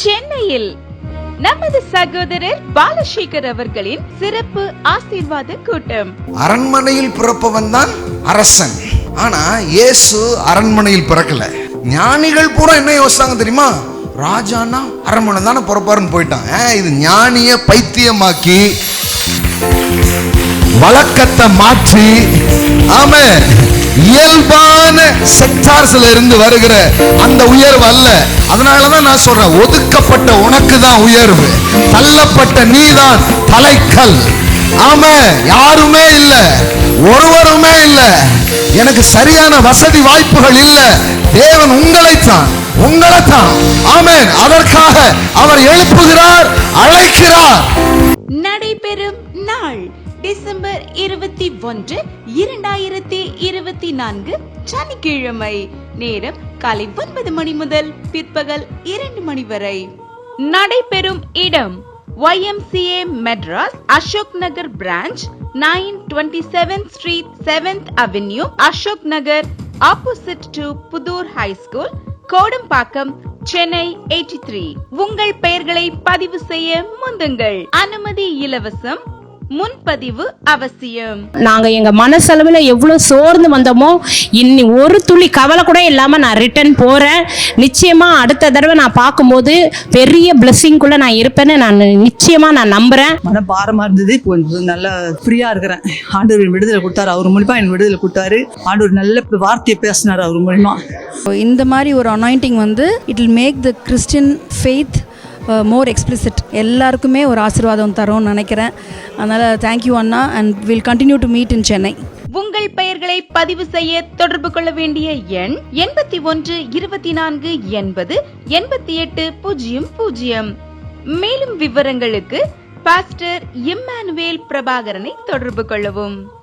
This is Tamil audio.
சென்னையில் நமது சகோதரர் பாலசேகர் அவர்களின் சிறப்பு ஆசீர்வாத கூட்டம். அரண்மனையில் பிறப்பவன் தான் அரசன். ஆனா இயேசு அரண்மனையில் பிறக்கல. ஞானிகள் பூரா என்ன யோசிச்சாங்க தெரியுமா? ராஜானா அரண்மனை தானே பிறப்பாருன்னு போயிட்டான். இது ஞானிய பைத்தியமாக்கி வழக்கத்தை மாற்றி ஆமே இயல்பா செக்டார்ஸ்ல இருந்து வருகிற அந்த உயர்வு அல்ல. அதனாலதான் நான் சொல்றேன் ஒதுக்கப்பட்ட உனக்கு தான் உயர்வு. தள்ளப்பட்ட நீதான் தலைக்கல். ஆமே யாருமே இல்ல. ஒருவருமே இல்ல. எனக்கு சரியான வசதி வாய்ப்புகள் இல்ல. தேவன் உங்களைத்தான் உங்களைத்தான் ஆமேன். அதற்காக அவர் எழுப்புகிறார் அழைக்கிறார். நடைபெறும் நாள் டிசம்பர் இருபத்தி ஒன்று இரண்டாயிரத்தி இருபத்தி நான்கு சனிக்கிழமை நேரம் காலை ஒன்பது மணி முதல் பிற்பகல் இரண்டு மணி வரை. நடைபெறும் இடம் YMCA Madras Ashok Nagar branch nine twenty seven street seventh avenue Ashok Nagar opposite to Puthur high school Kodambakkam Chennai eighty three உங்கள் பெயர்களை பதிவு செய்ய முந்துங்கள். அனுமதி இலவசம் முன்பதிவு அவசியம். நாங்க எங்க மனசளவில் எவ்வளோ சோர்ந்து வந்தோமோ இன்னி ஒரு துளி கவலை கூட இல்லாம நான் ரிட்டர்ன் போறேன். நிச்சயமா அடுத்த தடவை நான் பார்க்கும்போது பெரிய பிளெஸ்ஸிங்குள்ள நான் இருப்பேன்னு நான் நிச்சயமா நான் நம்புறேன். மன பாரமா இருந்தது. இப்போ கொஞ்சம் நல்லா ஃப்ரீயா இருக்கிறேன். ஆண்டவர் விடுதலை கொடுத்தாரு. அவர் மூலியமா எனக்கு விடுதலை கொடுத்தாரு. ஆண்டவர் நல்ல வார்த்தையை பேசினார் அவர் மூலியமா. இந்த மாதிரி ஒரு அனாயிண்டிங் வந்து it will make the Christian faith more explicit எல்லாருக்குமே ஒரு ஆசீர்வாதம் தரும்னு நினைக்கிறேன். அதனால் thank you Anna and will continue to meet in Chennai உங்கள் பெயர்களை பதிவு செய்ய தொடர்பு கொள்ள வேண்டிய எண் எண்பத்தி ஒன்று இருபத்தி நான்கு எண்பது எண்பத்தி எட்டு பூஜ்ஜியம் பூஜ்ஜியம். மேலும் விவரங்களுக்கு பாஸ்டர் இம்மானுவேல் பிரபாகரனை தொடர்பு கொள்ளவும்.